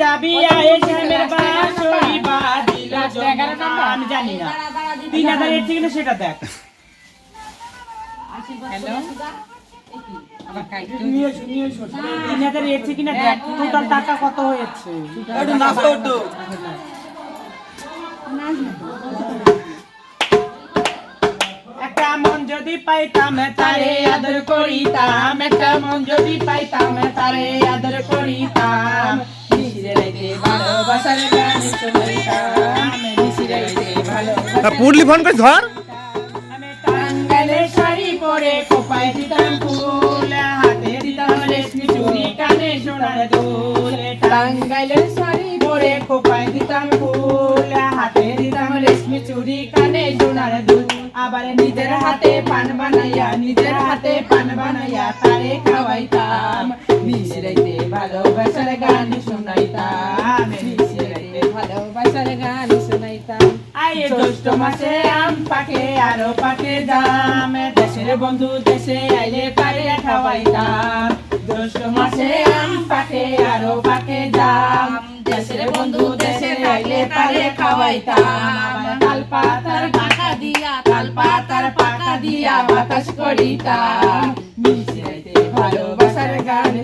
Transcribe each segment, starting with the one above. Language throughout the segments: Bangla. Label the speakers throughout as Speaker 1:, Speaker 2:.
Speaker 1: যাবি আয়ে শ্যামের বাঁশরি বাজিল আমি জানি না। তিন হাজার এর থেকে সেটা দেখ। তিন হাজার এর থেকে না দেখ টোটাল টাকা কত হয়েছে?
Speaker 2: একটু নাচো একটু।
Speaker 1: একটা মন যদি পাইতাম তারে আদর করিতাম। একটা মন যদি পাইতাম তারে আদর করিতাম।
Speaker 3: পুরলি ফোন করে ধর।
Speaker 1: শাড়ি পরে কোপায় দিতাম ফুল, হাতে দিতাম দিতাম ফুল, হাতে দিতাম রেশমি চুড়ি কানে সোনার দুল। আবার নিজের হাতে পান বানাইয়া, নিজের হাতে পান বানাইয়া মিশরাইতে ভালোবাসার গান শোনাইতাম আয়ে জ্যৈষ্ঠ মাসে আম পাকে, আরও পাকে দাম দেশের বন্ধু, দেশে আইলে পারে খাওয়াইতাম। জ্যৈষ্ঠ মাসে আম পাকে, আরও পাকে দাম দেশের বন্ধু, দেশে আইলে খাওয়াইতাম। তাল পাতার দিয়া, তাল পাতার পাকা দিয়া বাতাস করিতাম। মিশিরাইতে ভালোবাসার গান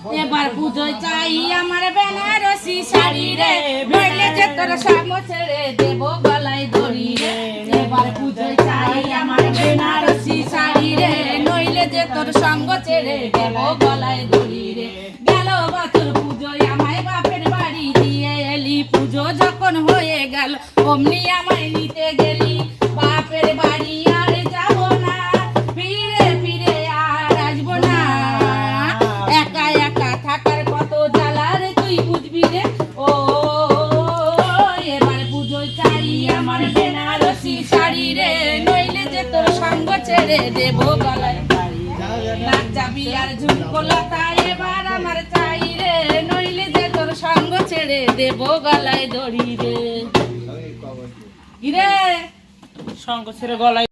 Speaker 4: এবার পুজোয় চাই আমার বেনারসি শাড়ি রে। নইলে যে তোর সামো ছেড়ে দেব গলায় দড়ি রে। এবার পুজোয় চাই আমার বেনারসি শাড়ি রে। নইলে যে তোর সঙ্গ ছেড়ে দেব গলায় দড়ি রে। গেল বছর পুজোয় আমায় বাপের বাড়ি দিয়ে এলি। পুজো যখন হয়ে গেল, অমনি আমায় নিতে গেলি। আমার বেনারসি শাড়ি রে নইলে যে তোর সঙ্গ ছেড়ে দেব গলায় নাচ যাবি আর ঝুমকো লতা এবার আমার চাই রে নইলে যে তোর সঙ্গ ছেড়ে দেব গলায় দড়ি রে। গিরে রে?
Speaker 1: ছেড়ে গলায়